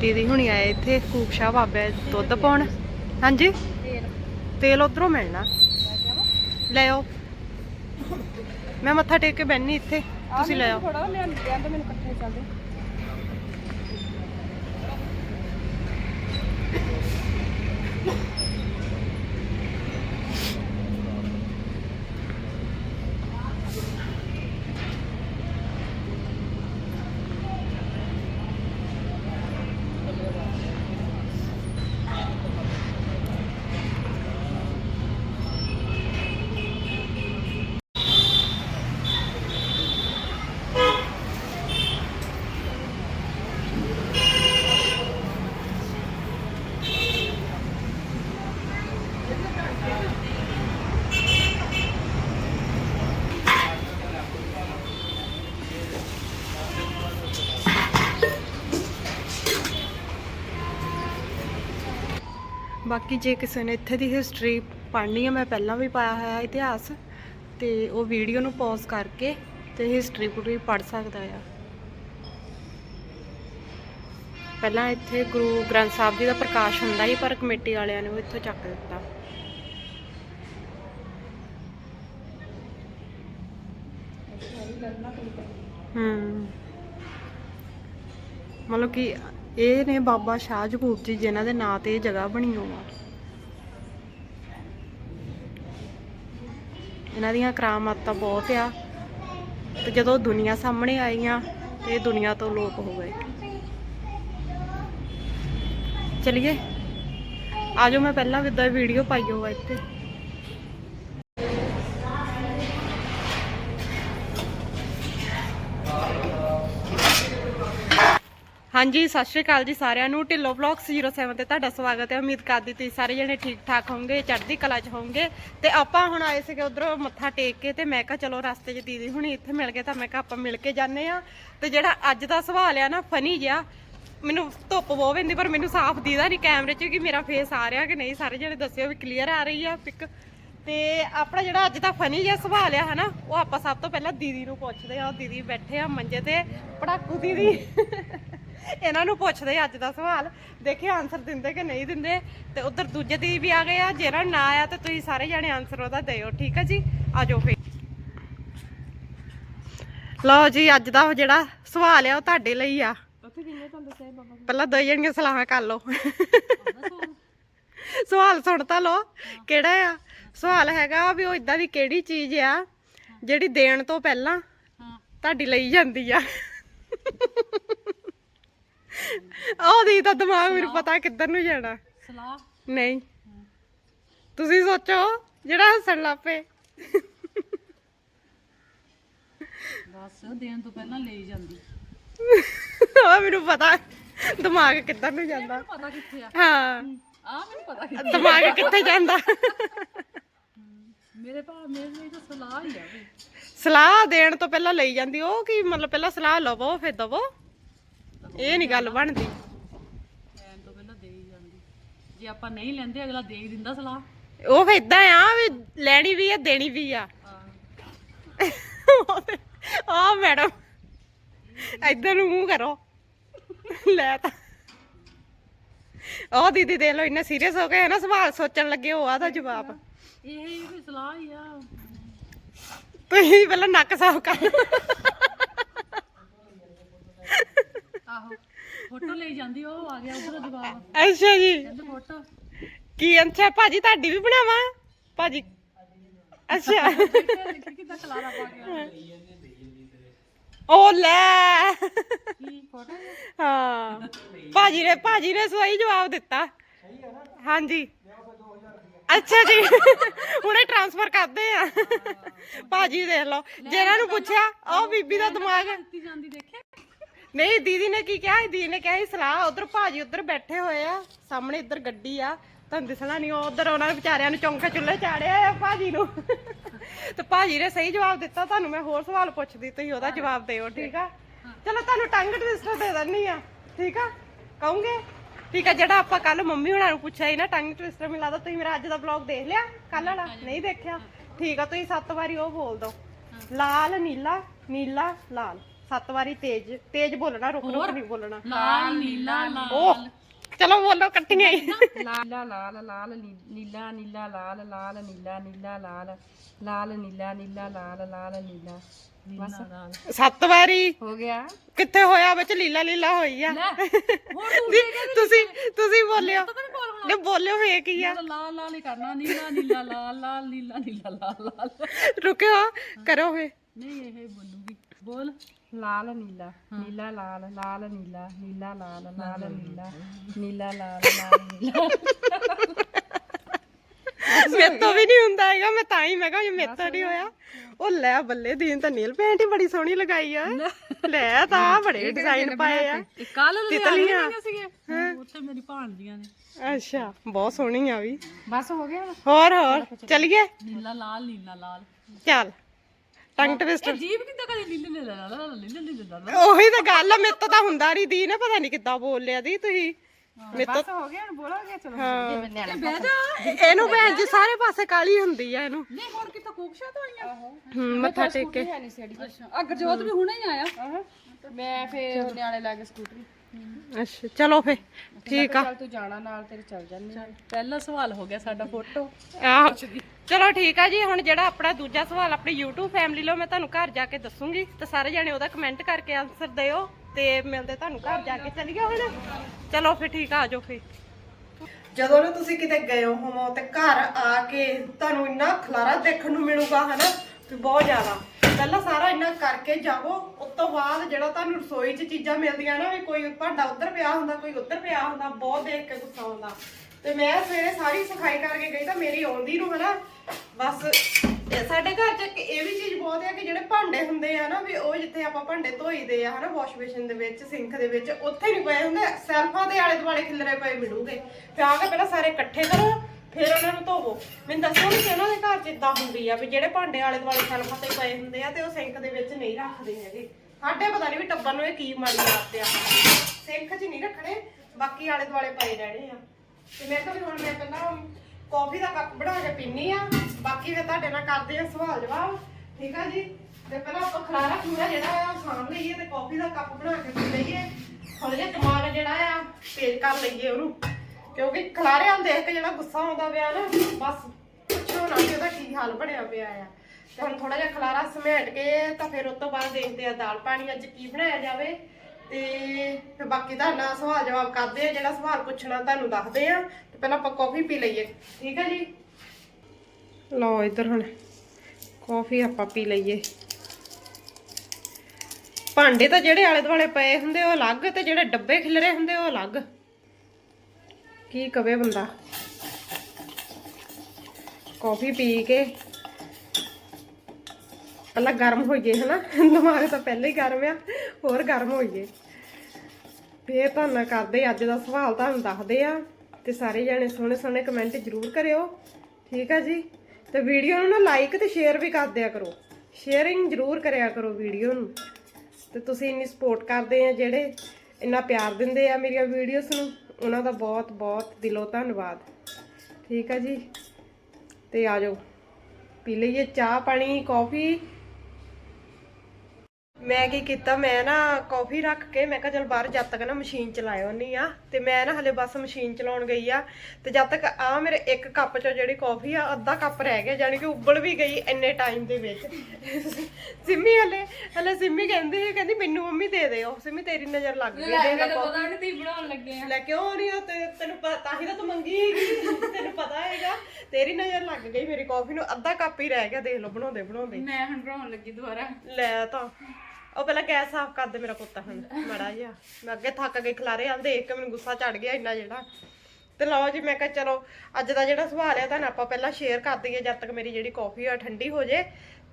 ਦੀਦੀ ਹੁਣੀ ਆਏ ਇੱਥੇ ਕੂਕਸ਼ਾ ਬਾਬੇ ਦੁੱਧ ਪਾਉਣ। ਹਾਂਜੀ? ਤੇਲ ਉਧਰੋਂ ਮਿਲਣਾ। ਲੈ ਆਓ। ਮੈਂ ਮੱਥਾ ਟੇਕ ਕੇ ਬੈਣੀ ਇੱਥੇ। ਤੁਸੀਂ ਲੈ ਆਓ। ਥੋੜਾ ਲਿਆ ਲਿਆ ਤਾਂ ਮੈਨੂੰ ਇਕੱਠੇ ਚੱਲਦੇ। ਬਾਕੀ ਜੇ ਕਿਸੇ ਨੇ ਇੱਥੇ ਦੀ ਹਿਸਟਰੀ ਪੜ੍ਹਨੀ ਹੈ ਮੈਂ ਪਹਿਲਾਂ ਵੀ ਪਾਇਆ ਹੋਇਆ ਇਤਿਹਾਸ ਤੇ ਉਹ ਵੀਡੀਓ ਨੂੰ ਪੌਜ਼ ਕਰਕੇ ਤੇ ਹਿਸਟਰੀ ਪੂਰੀ ਪੜ੍ਹ ਸਕਦਾ ਆ। ਪਹਿਲਾਂ ਇੱਥੇ ਗੁਰੂ ਗ੍ਰੰਥ ਸਾਹਿਬ ਜੀ ਦਾ ਪ੍ਰਕਾਸ਼ ਹੁੰਦਾ ਸੀ ਪਰ ਕਮੇਟੀ ਵਾਲਿਆਂ ਨੇ ਉਹ ਇੱਥੋਂ ਚੱਕ ਦਿੱਤਾ। ਹੂੰ। ਮਤਲਬ ਕਿ ਇਹ ਨੇ ਬਾਬਾ ਸ਼ਾਹ ਜਗੂਰ ਜੀ, ਜਿਨ੍ਹਾਂ ਦੇ ਨਾਂ ਤੇ ਇਹ ਜਗ੍ਹਾ ਬਣੀ ਹੋਈ ਇਹਨਾਂ ਦੀਆਂ ਕਰਾਮਾਤਾਂ ਬਹੁਤ ਆ। ਤੇ ਜਦੋਂ ਦੁਨੀਆ ਸਾਹਮਣੇ ਆਈਆਂ, ਤੇ ਇਹ ਦੁਨੀਆ ਤੋਂ ਲੋਪ ਹੋ ਗਏ। ਚਲਿਏ। ਆਜੋ, ਮੈਂ ਪਹਿਲਾਂ ਵੀ ਵੀਡੀਓ ਪਾਈ ਹੋਆ ਇੱਥੇ। ਹਾਂਜੀ, ਸਤਿ ਸ਼੍ਰੀ ਅਕਾਲ ਜੀ ਸਾਰਿਆਂ ਨੂੰ। ਢਿੱਲੋ ਵਲੌਗਸ 07 ਤੇ ਤੁਹਾਡਾ ਸਵਾਗਤ ਹੈ। ਉਮੀਦ ਕਰਦੀ ਤੁਸੀਂ ਸਾਰੇ ਜਣੇ ਠੀਕ ਠਾਕ ਹੋਵੋਗੇ, ਚੜ੍ਹਦੀ ਕਲਾ 'ਚ ਹੋਵੋਗੇ। ਤੇ ਆਪਾਂ ਹੁਣ ਆਏ ਸੀਗੇ ਉਧਰੋਂ ਮੱਥਾ ਟੇਕ ਕੇ ਤੇ ਮੈਂ ਕਿਹਾ ਚਲੋ ਰਸਤੇ 'ਚ ਦੀਦੀ ਹੁਣੀ ਇੱਥੇ ਮਿਲ ਗਏ ਤਾਂ ਮੈਂ ਕਿਹਾ ਆਪਾਂ ਮਿਲ ਕੇ ਜਾਂਦੇ ਆ ਤੇ ਜਿਹੜਾ ਅੱਜ ਦਾ ਸਵਾਲ ਆ ਨਾ ਫਨੀ ਜਿਹਾ, ਮੈਨੂੰ ਧੁੱਪ ਬਹੁਤ ਪੈਂਦੀ ਪਰ ਮੈਨੂੰ ਸਾਫ਼ ਦੀਦਾ ਨਹੀਂ ਕੈਮਰੇ 'ਚ ਕਿ ਮੇਰਾ ਫੇਸ ਆ ਰਿਹਾ ਕਿ ਨਹੀਂ, ਸਾਰੇ ਜਣੇ ਦੱਸਿਓ ਵੀ ਕਲੀਅਰ ਆ ਰਹੀ ਆ ਪਿਕ ਤੇ ਆਪਣਾ ਜਿਹੜਾ ਅੱਜ ਦਾ ਫਨੀ ਜਿਹਾ ਸਵਾਲ ਆ ਹਨਾ, ਉਹ ਆਪਾਂ ਸਭ ਤੋਂ ਪਹਿਲਾਂ ਦੀਦੀ ਨੂੰ ਪੁੱਛਦੇ ਆ ਦੀਦੀ ਬੈਠੇ ਆ ਮੰਜੇ ਤੇ, ਪੜਾਕੂ ਦੀਦੀ। ਇਹਨਾਂ ਨੂੰ ਪੁੱਛਦੇ ਅੱਜ ਦਾ ਸਵਾਲ। ਦੇਖਿਓ ਆਨਸਰ ਦਿੰਦੇ ਕਿ ਨਹੀਂ ਦਿੰਦੇ? ਤੇ ਉਧਰ ਦੂਜੇ ਦੀਦੀ ਵੀ ਆ ਗਏ ਆ। ਜਿਹੜਾ ਨਾ ਆਇਆ ਤੇ ਤੁਸੀਂ ਸਾਰੇ ਜਣੇ ਆਨਸਰ ਉਹਦਾ ਦਿਓ ਠੀਕ ਆ ਜੀ? ਆ ਜਾਓ ਫੇਰ। ਲਓ ਜੀ ਅੱਜ ਦਾ ਜਿਹੜਾ ਸਵਾਲ ਆ ਉਹ ਤੁਹਾਡੇ ਲਈ ਆ। ਪਹਿਲਾਂ ਦੋ ਜਣੀਆਂ ਸਲਾਹਾਂ ਕਰ ਲਓ। ਸਵਾਲ। ਸੁਣ ਤਾਂ ਲਓ ਕਿਹੜਾ ਆ? ਸਵਾਲ ਹੈਗਾ ਵੀ ਉਹ ਇਦਾਂ ਦੀ ਕਿਹੜੀ ਚੀਜ਼ ਆ ਜਿਹੜੀ ਦੇਣ ਤੋਂ ਪਹਿਲਾਂ ਤੁਹਾਡੀ ਲਈ ਜਾਂਦੀ ਆ। ਉਹ ਦੀ ਤਾਂ ਦਿਮਾਗ ਮੈਨੂੰ ਪਤਾ ਕਿੱਧਰ ਨੂੰ ਜਾਣਾ। ਸਲਾਹ। ਨਹੀਂ। ਤੁਸੀਂ ਸੋਚੋ ਜਿਹੜਾ ਹੱਸਣ ਲੱਪੇ ਬਸ ਦੇਣ ਤੋਂ ਪਹਿਲਾਂ ਲਈ ਜਾਂਦੀ। ਉਹ ਮੈਨੂੰ ਪਤਾ ਦਿਮਾਗ ਕਿੱਧਰ ਨੂੰ ਜਾਂਦਾ। ਪਤਾ ਕਿੱਥੇ ਆ। ਹਾਂ। ਆ ਮੈਨੂੰ ਪਤਾ ਕਿੱਥੇ ਦਿਮਾਗ ਕਿੱਥੇ ਜਾਂਦਾ। ਮੇਰੇ ਭਾ ਮੇਰੇ ਲਈ ਤਾਂ ਸਲਾਹ ਹੀ ਆ ਵੀ। ਸਲਾਹ ਦੇਣ ਤੋਂ ਪਹਿਲਾਂ ਲਈ ਜਾਂਦੀ। ਉਹ ਕੀ ਮਤਲਬ ਪਹਿਲਾਂ ਸਲਾਹ ਲਵੋ ਫਿਰ ਦਵੋ। ਇਹ ਨਹੀਂ ਗੱਲ ਬਣਦੀ। ਦੇਣ ਤੋਂ ਪਹਿਲਾਂ ਦੇ ਹੀ ਜਾਂਦੀ ਜੇ ਆਪਾਂ ਨਹੀਂ ਲੈਂਦੇ ਅਗਲਾ ਦੇ ਹੀ ਦਿੰਦਾ ਸਲਾਹ। ਉਹ ਫਿਰ ਇਦਾਂ ਆ ਵੀ ਲੈਣੀ ਵੀ ਆ ਦੇਣੀ ਵੀ ਆ। ਹਾਂ। ਆ ਮੈਡਮ ਇੱਧਰ ਨੂੰ ਮੂੰਹ ਕਰੋ। ਲੈ ਤਾਂ। ਉਹ ਦੀਦੀ ਦੇ ਲੋ ਇੰਨਾ ਸੀਰੀਅਸ ਹੋ ਗਏ ਨਾ ਸਵਾਲ ਸੋਚਣ ਲੱਗੇ ਉਹ ਆਦਾ ਜਵਾਬ। ਇਹ ਹੀ ਸਲਾਹ ਹੀ ਆ। ਤੁਸੀਂ ਪਹਿਲਾਂ ਨੱਕ ਸਾਫ਼ ਕਰ ਆਹੋ ਫੋਟੋ ਲਈ ਜਾਂਦੀ ਉਹ ਆ ਗਿਆ ਉਧਰ ਜਵਾਬ ਅੱਛਾ ਜੀ। ਕਹਿੰਦੇ ਫੋਟੋ। ਕੀ ਅੱਛਾ ਭਾਜੀ ਤੁਹਾਡੀ ਵੀ ਬਣਾਵਾਂ? ਭਾਜੀ। ਅੱਛਾ। ਕਿੱਦਾਂ ਖਲਾਰਾ ਪਾ ਗਿਆ ਉਹ ਲੈ। ਕੀ ਫੋਟੋ ਹਾਂ? ਭਾਜੀ ਨੇ ਭਾਜੀ ਨੇ ਸਹੀ ਜਵਾਬ ਦਿੱਤਾ। ਹਾਂਜੀ। ਅੱਛਾ ਜੀ। ਹੁਣੇ ਟ੍ਰਾਂਸਫਰ ਕਰਦੇ ਆ। ਭਾਜੀ ਦੇਖ ਲਓ। ਜਿਹਨਾਂ ਨੂੰ ਪੁੱਛਿਆ ਉਹ ਬੀਬੀ ਦਾ ਦਿਮਾਗ ਦਿੱਤੀ ਜਾਂਦੀ ਦੇਖਿਆ? ਨਹੀਂ ਦੀਦੀ ਨੇ ਕੀ ਕਿਹਾ? ਦੀਦੀ ਨੇ ਕਿਹਾ ਸੀ ਸਲਾਹ ਉਧਰ ਭਾਜੀ ਉਧਰ ਬੈਠੇ ਹੋਏ ਆ ਸਾਹਮਣੇ ਇੱਧਰ ਗੱਡੀ ਆ। ਤੁਹਾਨੂੰ ਦਿਸਣਾ ਨਹੀਂ ਉਧਰ ਉਹਨਾਂ ਵਿਚਾਰਿਆਂ ਨੂੰ ਚੌਂਕੇ ਚੁੱਲ੍ਹੇ ਚਾੜਿਆ ਆ ਭਾਜੀ ਨੂੰ। ਤੇ ਭਾਜੀ ਨੇ ਸਹੀ ਜਵਾਬ ਦਿੱਤਾ ਤੁਹਾਨੂੰ ਮੈਂ ਹੋਰ ਸਵਾਲ ਪੁੱਛਦੀ ਤੁਸੀਂ ਉਹਦਾ ਜਵਾਬ ਦਿਓ ਠੀਕ ਆ? ਚਲੋ ਤੁਹਾਨੂੰ ਟੰਗ ਟਵਿਸਟਰ ਦੇ ਦਿੰਨੀ ਆ ਠੀਕ ਆ? ਕਹੋਗੇ? ਠੀਕ ਆ ਜਿਹੜਾ ਆਪਾਂ ਕੱਲ ਮੰਮੀ ਹੁਣਾਂ ਨੂੰ ਪੁੱਛਿਆ ਸੀ ਨਾ ਟੰਗ ਟਵਿਸਟਰ ਮੈਨੂੰ ਲੱਗਦਾ ਤੁਸੀਂ ਮੇਰਾ ਅੱਜ ਦਾ ਵਲੌਗ ਦੇਖ ਲਿਆ ਕੱਲ ਵਾਲਾ ਨਹੀਂ ਦੇਖਿਆ? ਠੀਕ ਆ ਤੁਸੀਂ ਸੱਤ ਵਾਰੀ ਉਹ ਬੋਲ ਦਿਓ ਲਾਲ ਨੀਲਾ ਨੀਲਾ ਲਾਲ। ਸੱਤ ਵਾਰੀ ਤੇਜ਼ ਤੇਜ਼ ਬੋਲਣਾ ਰੁਕ ਰੁਕ ਨਹੀਂ ਬੋਲਣਾ। ਲਾਲ ਨੀਲਾ ਲਾਲ। ਉਹ ਚਲੋ ਬੋਲੋ ਇਕੱਠੀਆਂ ਹੀ। ਲਾਲਾ ਲਾਲ ਲਾਲ ਨੀਲਾ ਨੀਲਾ ਲਾਲ ਲਾਲ ਨੀਲਾ ਨੀਲਾ ਲਾਲ। ਲਾਲ ਨੀਲਾ ਨੀਲਾ ਲਾਲ ਲਾਲ ਨੀਲਾ। ਬਸ। ਲਾਲ। ਸੱਤ ਵਾਰੀ। ਹੋ ਗਿਆ। ਕਿੱਥੇ ਹੋਇਆ? ਵਿੱਚ ਲੀਲਾ ਲੀਲਾ ਹੋਈ ਆ। ਤੁਸੀਂ ਤੁਸੀਂ ਬੋਲਿਓ। ਨੇ ਬੋਲਿਓ ਹੋਏ ਕੀ ਆ? ਲਾਲ ਲਾਲ ਹੀ ਕਰਨਾ। ਨੀਲਾ ਨੀਲਾ ਲਾਲ ਲਾਲ ਨੀਲਾ ਨੀਲਾ ਲਾਲ ਲਾਲ। ਰੁਕਿਓ ਕਰੋ ਫੇ ਨਹੀਂ ਇਹ ਬੋਲੂਗੀ। ਬੋਲ। ਲਾਲ ਨੀਲਾ। ਨੀਲਾ ਲਾਲ। ਲਾਲ ਨੀਲਾ। ਨੀਲਾ ਲਾਲ। ਲਾਲ ਨੀਲਾ। ਨੀਲਾ। ਲਾਲ ਲਾਲ ਨੀਲਾ। ਮੇਰੇ ਤੋਂ ਵੀ ਨਹੀਂ ਹੁੰਦਾ ਹੈਗਾ। ਮੈਂ ਤਾਂ ਹੀ ਮੈਂ ਕਿਹਾ ਜੇ ਮੇਰੇ ਤੋਂ ਨਹੀਂ ਹੋਇਆ। ਉਹ ਲੈ ਬੱਲੇ ਦੀਨ ਤਾਂ ਨੀਲ ਪੇਂਟ ਹੀ ਬੜੀ ਸੋਹਣੀ ਲਗਾਈ ਆ। ਲੈ। ਤਾਂ ਬੜੇ ਡਿਜ਼ਾਈਨ ਪਾਏ ਆ। ਇਹ ਕੱਲ। ਲੁਧਿਆਣੇ ਸੀਗੇ ਉੱਥੇ ਮੇਰੀ ਭਾਣਜੀਆਂ ਨੇ। ਅੱਛਾ ਬਹੁਤ ਸੋਹਣੀ ਆ ਵੀ। ਬਸ ਹੋ ਗਿਆ ਹੋਰ ਹੋਰ। ਚਲੀਏ? ਨੀਲਾ ਲਾਲ ਨੀਲਾ ਲਾਲ। ਚੱਲ। ਟੰਗ ਟਵਿਸਟਰ ਜੀਬ ਕਿੱਦਾਂ ਨੀਲੇ ਲਾਲ ਲਾਲ ਨੀਲੇ ਨੀਲੇ ਲਾਲ ਉਹੀ ਤਾਂ ਗੱਲ ਆ ਮੇਰੇ ਤੋਂ ਤਾਂ ਹੁੰਦਾ ਨਹੀਂ ਦੀ ਨਾ ਪਤਾ ਨਹੀਂ ਕਿੱਦਾਂ ਬੋਲ ਲਿਆ ਦੀ ਤੁਸੀਂ। ਮੇਰੇ ਤੋਂ ਬਸ ਹੋ ਗਿਆ ਹੁਣ ਬੋਲੋਗੇ ਚਲੋ ਬਹਿ ਜਾ ਇਹਨੂੰ ਭੈਣ ਜੀ ਸਾਰੇ ਪਾਸੇ ਕਾਲੀ ਹੁੰਦੀ ਆ ਇਹਨੂੰ। ਨਹੀਂ ਹੋਰ ਕਿੱਥੋਂ ਕੋਕਸ਼ਾ ਤੋਂ ਆਈਆਂ ਹੂੰ ਮੱਥਾ ਟੇਕ ਕੇ। ਹੈ ਨਹੀਂ ਸੜੀ ਅੱਛਾ ਆ ਗੁਰਜੋਤ ਵੀ ਹੁਣੇ ਹੀ ਆਇਆ। ਮੈਂ ਫੇਰ ਨਿਆਣੇ ਲਾ ਕੇ ਸਕੂਟਰੀ। ਅੱਛਾ ਚਲੋ ਫੇ ਠੀਕ ਆ। ਚੱਲ ਤੂੰ ਜਾਣਾ ਨਾਲ ਤੇਰੇ ਚੱਲ ਜਾਂਦੇ ਪਹਿਲਾ ਸਵਾਲ ਹੋ ਗਿਆ ਸਾਡਾ ਫੋਟੋ। ਆਹੋ। ਚਲੋ ਠੀਕ ਆ ਜੀ, ਹੁਣ ਜਿਹੜਾ ਆਪਣਾ ਦੂਜਾ ਸਵਾਲ ਆਪਣੀ YouTube ਫੈਮਿਲੀ ਲੋ ਮੈਂ ਤੁਹਾਨੂੰ ਘਰ ਜਾ ਕੇ ਦੱਸੂਗੀ। ਤੇ ਸਾਰੇ ਜਣੇ ਉਹਦਾ ਕਮੈਂਟ ਕਰਕੇ ਆਨਸਰ ਦਿਓ ਤੇ ਮਿਲਦੇ ਤੁਹਾਨੂੰ ਘਰ ਜਾ ਕੇ। ਚਲੀਏ ਹੁਣ? ਚਲੋ ਫੇ ਠੀਕ ਆ ਆਜੋ ਫੇ ਜਦੋਂ ਨਾ ਤੁਸੀਂ ਕਿਤੇ ਗਏ ਹੋਵੋ ਤੇ ਘਰ ਆ ਕੇ ਤੁਹਾਨੂੰ ਇੰਨਾ ਖਲਾਰਾ ਦੇਖਣ ਨੂੰ ਮਿਲੂਗਾ, ਹਨਾ? ਵੀ ਬਹੁਤ ਜ਼ਿਆਦਾ। ਪਹਿਲਾਂ ਸਾਰਾ ਇੰਨਾ ਕਰਕੇ ਜਾਵੋ, ਉਸ ਤੋਂ ਬਾਅਦ ਜਿਹੜਾ ਤੁਹਾਨੂੰ ਰਸੋਈ 'ਚ ਚੀਜ਼ਾਂ ਮਿਲਦੀਆਂ ਨਾ, ਵੀ ਕੋਈ ਭਾਂਡਾ ਉੱਧਰ ਪਿਆ ਹੁੰਦਾ, ਕੋਈ ਉੱਧਰ ਪਿਆ ਹੁੰਦਾ, ਬਹੁਤ ਦੇਖ ਕੇ ਗੁੱਸਾ ਆਉਂਦਾ। ਤੇ ਮੈਂ ਸਵੇਰੇ ਸਾਰੀ ਸਫ਼ਾਈ ਕਰਕੇ ਗਈ ਤਾਂ ਮੇਰੀ ਆਉਂਦੀ ਨੂੰ ਹਨਾ। ਬਸ ਸਾਡੇ ਘਰ 'ਚ ਇੱਕ ਇਹ ਵੀ ਚੀਜ਼ ਬਹੁਤ ਹੈ ਕਿ ਜਿਹੜੇ ਭਾਂਡੇ ਹੁੰਦੇ ਆ ਨਾ ਵੀ ਉਹ ਜਿੱਥੇ ਆਪਾਂ ਭਾਂਡੇ ਧੋਈਦੇ ਆ ਹਨਾ ਵਾਸ਼ ਬੇਸਿਨ ਦੇ ਵਿੱਚ ਸਿੰਕ ਦੇ ਵਿੱਚ, ਉੱਥੇ ਨਹੀਂ ਪਏ ਹੁੰਦੇ। ਸੈਲਫਾਂ ਦੇ ਆਲੇ ਦੁਆਲੇ ਖਿਲਰੇ ਪਏ ਮਿਲੂਗੇ। ਫਿਰ ਆ ਕੇ ਪਹਿਲਾਂ ਸਾਰੇ ਇਕੱਠੇ ਕਰੋ, ਫਿਰ ਉਹਨਾਂ ਨੂੰ ਧੋਵੋ। ਮੈਨੂੰ ਦੱਸੋ ਕਿ ਉਹਨਾਂ ਦੇ ਘਰ 'ਚ ਇਦਾਂ ਹੁੰਦੀ ਆ ਵੀ ਜਿਹੜੇ ਭਾਂਡੇ ਆਲੇ ਦੁਆਲੇ ਸੈਲਫਾਂ ਤੇ ਪਏ ਹੁੰਦੇ ਆ ਤੇ ਉਹ ਸਿੰਕ ਦੇ ਵਿੱਚ ਨਹੀਂ ਰੱਖਦੇ ਹੈਗੇ। ਸਾਡੇ ਪਤਾ ਨਹੀਂ ਵੀ ਟੱਬਰ ਨੂੰ ਇਹ ਕੀ ਮਾੜੀ ਆਦਤ ਆ। ਸਿੰਕ 'ਚ ਨਹੀਂ ਰੱਖਣੇ, ਬਾਕੀ ਆਲੇ ਦੁਆਲੇ ਪਏ ਰਹਿਣੇ ਆ। ਤੇ ਮੈਂ ਕਿਹਾ ਵੀ ਹੁਣ ਮੈਂ ਪਹਿਲਾਂ ਕਾਫੀ ਦਾ ਕੱਪ ਬਣਾ ਕੇ ਪੀਨੀ ਆ ਬਾਕੀ ਫਿਰ ਤੁਹਾਡੇ ਨਾਲ ਕਰਦੇ ਆ ਸਵਾਲ ਜਵਾਬ। ਠੀਕ ਆ ਜੀ? ਤੇ ਪਹਿਲਾਂ ਆਪਾਂ ਖਲਾਰਾ ਖੂਰਾ ਜਿਹੜਾ ਆ ਸਾਂਭ ਲਈਏ ਤੇ ਕਾਫੀ ਦਾ ਕੱਪ ਬਣਾ ਕੇ ਪੀ ਲਈਏ। ਥੋੜਾ ਜਿਹਾ ਦਿਮਾਗ ਜਿਹੜਾ ਆ, ਤੇਜ਼ ਕਰ ਲਈਏ ਉਹਨੂੰ। ਕਿਉਂਕਿ ਖਲਾਰਿਆਂ ਵੱਲ ਦੇਖ ਕੇ ਜਿਹੜਾ ਗੁੱਸਾ ਆਉਂਦਾ ਪਿਆ ਨਾ, ਬਸ ਪੁੱਛੋ ਨਾ ਕਿ ਉਹਦਾ ਕੀ ਹਾਲ ਬਣਿਆ ਪਿਆ ਆ। ਤੇ ਹੁਣ ਥੋੜਾ ਜਿਹਾ ਖਲਾਰਾ ਸਮੇਟ ਕੇ ਤਾਂ ਫਿਰ ਉਸ ਤੋਂ ਬਾਅਦ ਦੇਖਦੇ ਆ ਦਾਲ ਪਾਣੀ ਅੱਜ ਕੀ ਬਣਾਇਆ ਜਾਵੇ। ਤੇ ਫਿਰ ਬਾਕੀ ਦਾ ਨਾ ਸਵਾਲ ਜਵਾਬ ਕਰਦੇ ਆ, ਜਿਹੜਾ ਸਵਾਲ ਪੁੱਛਣਾ ਤੁਹਾਨੂੰ ਦੱਸਦੇ ਆ, ਤੇ ਪਹਿਲਾਂ ਆਪਾਂ ਕਾਫੀ ਪੀ ਲਈਏ। ਠੀਕ ਹੈ ਜੀ? ਲਓ ਇੱਧਰ ਹੁਣ ਕਾਫੀ ਆਪਾਂ ਪੀ ਲਈਏ। ਭਾਂਡੇ ਤਾਂ ਜਿਹੜੇ ਆਲੇ ਦੁਆਲੇ ਪਏ ਹੁੰਦੇ ਉਹ ਅਲੱਗ ਤੇ ਜਿਹੜੇ ਡੱਬੇ ਖਿਲਰੇ ਹੁੰਦੇ ਉਹ ਅਲੱਗ। ਕੀ ਕਵੇ ਬੰਦਾ? ਕਾਫੀ ਪੀ ਕੇ ਪਹਿਲਾਂ ਗਰਮ ਹੋਈਏ ਹਨਾ? ਦਿਮਾਗ ਤਾਂ ਪਹਿਲਾਂ ਹੀ ਗਰਮ ਆ, ਹੋਰ ਗਰਮ ਹੋਈਏ ਫੇਰ ਤੁਹਾਨੂੰ ਕਰਦੇ, ਅੱਜ ਦਾ ਸਵਾਲ ਤੁਹਾਨੂੰ ਦੱਸਦੇ ਆ, ਤੇ ਸਾਰੇ ਜਣੇ ਸੋਹਣੇ ਸੋਹਣੇ ਕਮੈਂਟ ਜ਼ਰੂਰ ਕਰਿਓ, ਠੀਕ ਆ ਜੀ? ਤੇ ਵੀਡੀਓ ਨੂੰ ਨਾ ਲਾਈਕ ਤੇ ਸ਼ੇਅਰ ਵੀ ਕਰ ਦਿਆ ਕਰੋ। ਸ਼ੇਅਰਿੰਗ ਜ਼ਰੂਰ ਕਰਿਆ ਕਰੋ ਵੀਡੀਓ ਨੂੰ। ਤੇ ਤੁਸੀਂ ਇੰਨੀ ਸਪੋਰਟ ਕਰਦੇ ਆ ਜਿਹੜੇ ਇੰਨਾ ਪਿਆਰ ਦਿੰਦੇ ਆ ਮੇਰੀਆਂ ਵੀਡੀਓਜ਼ ਨੂੰ, ਉਹਨਾਂ ਦਾ ਬਹੁਤ ਬਹੁਤ ਦਿਲੋਂ ਧੰਨਵਾਦ। ਠੀਕ ਆ ਜੀ? ਤੇ ਆ ਜਾਓ। ਪੀ ਲਈਏ ਚਾਹ ਪਾਣੀ ਕੌਫੀ ਮੈਂ ਕੀ ਕੀਤਾ ਮੈਂ ਨਾ ਕਾਫੀ ਰੱਖ ਕੇ ਮੈਂ ਕਿਹਾ ਚਲ ਬਾਹਰ ਜਦ ਤੱਕ ਨਾ ਮਸ਼ੀਨ ਚਲਾਇਓ ਨਹੀਂ ਆ ਤੇ ਮੈਂ ਨਾ ਹਲੇ ਬਸ ਮਸ਼ੀਨ ਚਲਾਉਣ ਗਈ ਆ ਤੇ ਜਦ ਤੱਕ ਆ ਮੇਰੇ ਇੱਕ ਕੱਪ ਚੋਂ ਜਿਹੜੀ ਕਾਫੀ ਆ ਅੱਧਾ ਕੱਪ ਰਹਿ ਗਿਆ ਯਾਨੀ ਕਿ ਉੱਬਲ ਵੀ ਗਈ ਇੰਨੇ ਟਾਈਮ ਦੇ ਵਿੱਚ। ਸਿੰਮੀ ਹਲੇ ਹਲੇ ਸਿੰਮੀ ਕਹਿੰਦੀ ਸੀ ਕਹਿੰਦੀ ਮੈਨੂੰ ਮੰਮੀ ਦੇ ਦਿਓ। ਸਿੰਮੀ ਤੇਰੀ ਨਜ਼ਰ ਲੱਗ ਗਈ ਦੇ ਦੇ ਪਤਾ ਨਹੀਂ ਤੀ ਬਣਾਉਣ ਲੱਗੇ ਲੈ ਕਿਉਂ ਨਹੀਂ ਤੈਨੂੰ ਪਤਾ ਤਾਂ ਹੀ ਤਾਂ ਤੂੰ ਮੰਗੀ ਹੈਗੀ ਤੈਨੂੰ ਪਤਾ ਹੈਗਾ। ਤੇਰੀ ਨਜ਼ਰ ਲੱਗ ਗਈ ਮੇਰੀ ਕਾਫੀ ਨੂੰ ਅੱਧਾ ਕੱਪ ਹੀ ਰਹਿ ਗਿਆ ਦੇਖ ਲਓ ਬਣਾਉਂਦੇ ਬਣਾਉਂਦੇ। ਮੈਂ ਹੁਣ ਬਣਾਉਣ ਲੱਗੀ ਦੁਬਾਰਾ। ਲੈ ਤਾਂ। ਉਹ ਪਹਿਲਾਂ ਗੈਸ ਸਾਫ਼ ਕਰ ਦੇ ਮੇਰਾ ਪੁੱਤ ਹੁਣ, ਮਾੜਾ ਜਿਹਾ। ਮੈਂ ਅੱਗੇ ਥੱਕ ਕੇ ਖਲਾਰੇ ਆ, ਦੇਖ ਕੇ ਮੈਨੂੰ ਗੁੱਸਾ ਚੜ ਗਿਆ ਇੰਨਾ ਜਿਹੜਾ। ਤੇ ਲਓ ਜੀ, ਮੈਂ ਕਿਹਾ ਚਲੋ, ਅੱਜ ਦਾ ਜਿਹੜਾ ਸਵਾਲ ਹੈ ਤੁਹਾਨੂੰ ਆਪਾਂ ਪਹਿਲਾਂ ਸ਼ੇਅਰ ਕਰ ਦਈਏ, ਜਦ ਤੱਕ ਮੇਰੀ ਜਿਹੜੀ ਕਾਫੀ ਆ ਠੰਡੀ ਹੋ ਜੇ।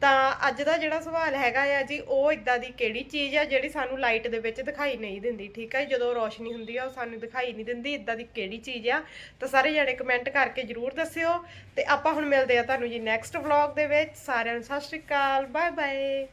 ਤਾਂ ਅੱਜ ਦਾ ਜਿਹੜਾ ਸਵਾਲ ਹੈਗਾ ਆ ਜੀ, ਉਹ ਇਦਾਂ ਦੀ ਕਿਹੜੀ ਚੀਜ਼ ਆ ਜਿਹੜੀ ਸਾਨੂੰ ਲਾਈਟ ਦੇ ਵਿੱਚ ਦਿਖਾਈ ਨਹੀਂ ਦਿੰਦੀ, ਠੀਕ ਹੈ ਜਦੋਂ ਰੋਸ਼ਨੀ ਹੁੰਦੀ ਆ, ਉਹ ਸਾਨੂੰ ਦਿਖਾਈ ਨਹੀਂ ਦਿੰਦੀ, ਇਦਾਂ ਦੀ ਕਿਹੜੀ ਚੀਜ਼ ਆ? ਤਾਂ ਸਾਰੇ ਜਣੇ ਕਮੈਂਟ ਕਰਕੇ ਜਰੂਰ ਦੱਸਿਓ। ਤੇ ਆਪਾਂ ਹੁਣ ਮਿਲਦੇ ਆ ਤੁਹਾਨੂੰ ਜੀ ਨੈਕਸਟ ਵਲੌਗ ਦੇ ਵਿੱਚ। ਸਾਰਿਆਂ ਨੂੰ ਸਤਿ ਸ਼੍ਰੀ ਅਕਾਲ ਬਾਏ ਬਾਏ